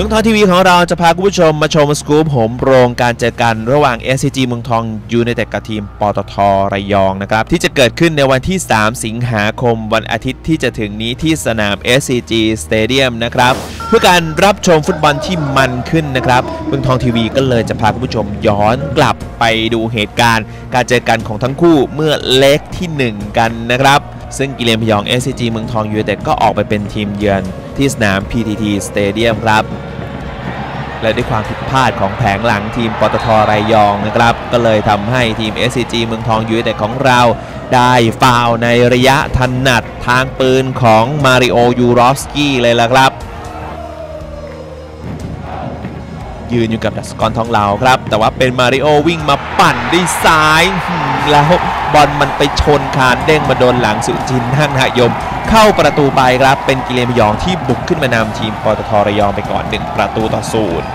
เมืองทองทีวีของเราจะพาคุณผู้ชมมาชมสกู๊ปโหมโรงการเจอกันระหว่าง SCG เมืองทองยูไนเต็ดกับทีมปตทระยองนะครับ ที่จะเกิดขึ้นในวันที่ 3 สิงหาคมวันอาทิตย์ที่จะถึงนี้ที่สนาม SCG Stadium นะครับ เพื่อการรับชมฟุตบอลที่มันขึ้นนะครับเมืองทองทีวีก็เลยจะพาคุณผู้ชมย้อนกลับไปดูเหตุการณ์ การเจอกันของทั้งคู่เมื่อเล็กที่ 1 กันนะครับซึ่งกิเลนพยอง SCG เมืองทองยูไนเต็ดก็ออกไปเป็นทีมเยือนที่สนาม PTT Stadium ครับ และด้วยความผิดพลาดของแผงหลังทีมปตทระยองนะครับ ก็เลยทำให้ทีม SCG เมืองทองยูไนเต็ดของเราได้ฟาวในระยะถนัดทางปืนของมาริโอยูรอฟสกี้เลยละครับ ยืนอยู่กับดัสกรทองเหลาครับ แต่ว่าเป็นมาริโอวิ่งมาปั่นด้วยซ้ายหืมแล้ว บอลมันไปชนคานเด้งมาโดนหลังสุจินท่างหายม เข้าประตูไปครับเป็นกิเลนพยองที่บุกขึ้นมานำทีมปตทระยองไปก่อน 1 ประตูต่อศูนย์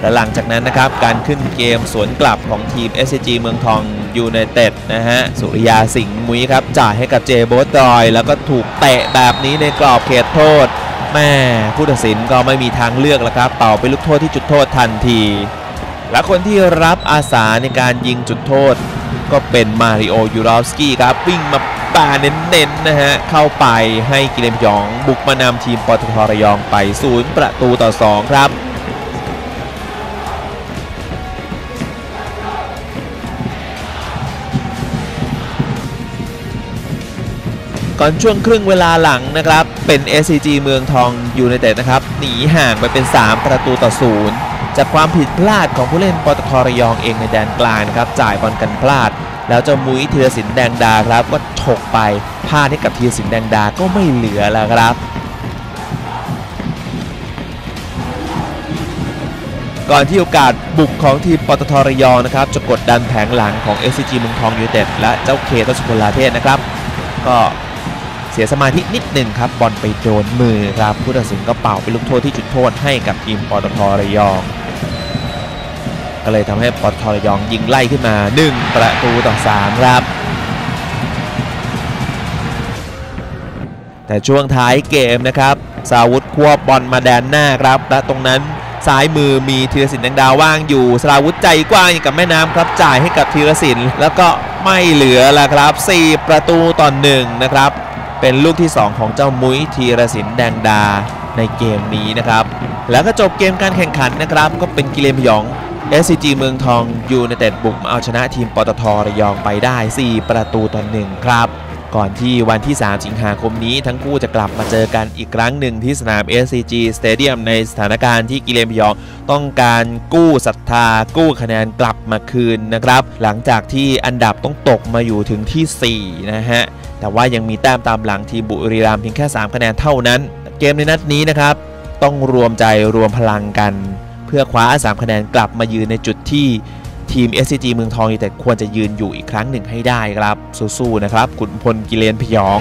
และหลังจากนั้นนะครับการขึ้นเกมสวนกลับของทีม SCG เมืองทองยูไนเต็ดนะฮะสุริยาสิงห์มุ้ยครับจ่ายให้กับเจโบสดอย แล้วก็ถูกเตะแบบนี้ในกรอบเขตโทษแม่ผู้ตัดสินก็ไม่มีทางเลือกแล้วครับ เป่าไปลูกโทษที่จุดโทษทันที และคนที่รับอาสาในการยิงจุดโทษ ก็เป็นมาริโอยูรอฟสกี้ครับวิ่งมาป่าเน้นๆนะฮะ เข้าไปให้กิเลนพยอง บุกมานำทีมปตทระยองไปศูนย์ประตูต่อ 2 ครับก่อนช่วงครึ่งเวลาหลังนะครับ เป็น SCG เมืองทองยูไนเต็ดนะครับ หนีห่างไปเป็น 3 ประตูต่อศูนย์ จากความผิดพลาดของผู้เล่นปตทระยองเองในแดนกลางนะครับจ่ายบอลกันพลาด แล้วเจ้ามุ้ยธีรศิลป์แดงดาครับก็ฉกไปพลาดให้กับธีรศิลป์แดงดาก็ไม่เหลือแล้วครับ ก่อนที่โอกาสบุกของทีมปตทระยองนะครับจะกดดันแผงหลังของ SCG เมืองทองยูไนเต็ดและเจ้าเคทศพลลาเทศนะครับ ก็เสียสมาธินิดหนึ่งครับบอลไปโดนมือครับผู้ตัดสินก็เป่าเป็นลูกโทษที่จุดโทษให้กับทีมปตทระยอง ก็เลยทำให้ปตทระยองยิงไล่ขึ้นมา 1 ประตูต่อ 3 ครับ แต่ช่วงท้ายเกมนะครับสาวุธควบบอลมาแดนหน้าครับ และตรงนั้นซ้ายมือมีธีรศิลป์แดงดาวว่างอยู่สราวุธใจกว้างอย่างกับแม่น้ำครับจ่ายให้กับธีรศิลป์แล้วก็ไม่เหลือแล้วครับ 4 ประตูต่อหนึ่งนะครับ เป็นลูกที่ 2 ของเจ้ามุ้ยธีรศิลป์แดงดาในเกมนี้นะครับ แล้วก็จบเกมการแข่งขันนะครับ ก็เป็นกิเลนพยอง SCG เมืองทองยูไนเต็ดบุกมาเอาชนะทีมปตทระยองไปได้ 4 ประตูต่อหนึ่งครับ ก่อนที่วันที่ 3 สิงหาคมนี้ทั้งคู่จะกลับมาเจอกันอีกครั้งหนึ่งที่สนาม SCG Stadium ในสถานการณ์ที่กิเลนพยองต้องการกู้ศรัทธากู้คะแนนกลับมาคืนนะครับ หลังจากที่อันดับต้องตกมาอยู่ถึงที่ 4 นะฮะ แต่ว่ายังมีแต้มตามหลังทีมบุรีรัมย์เพียงแค่ 3 คะแนนเท่านั้น เกมในนัดนี้นะครับต้องรวมใจรวมพลังกัน เพื่อคว้า 3 คะแนนกลับมายืนในจุดที่ทีม SCG เมืองทองยูไนเต็ดควรจะยืนอยู่อีกครั้งหนึ่งให้ได้ครับสู้ๆนะครับขุนพลกิเลนพยอง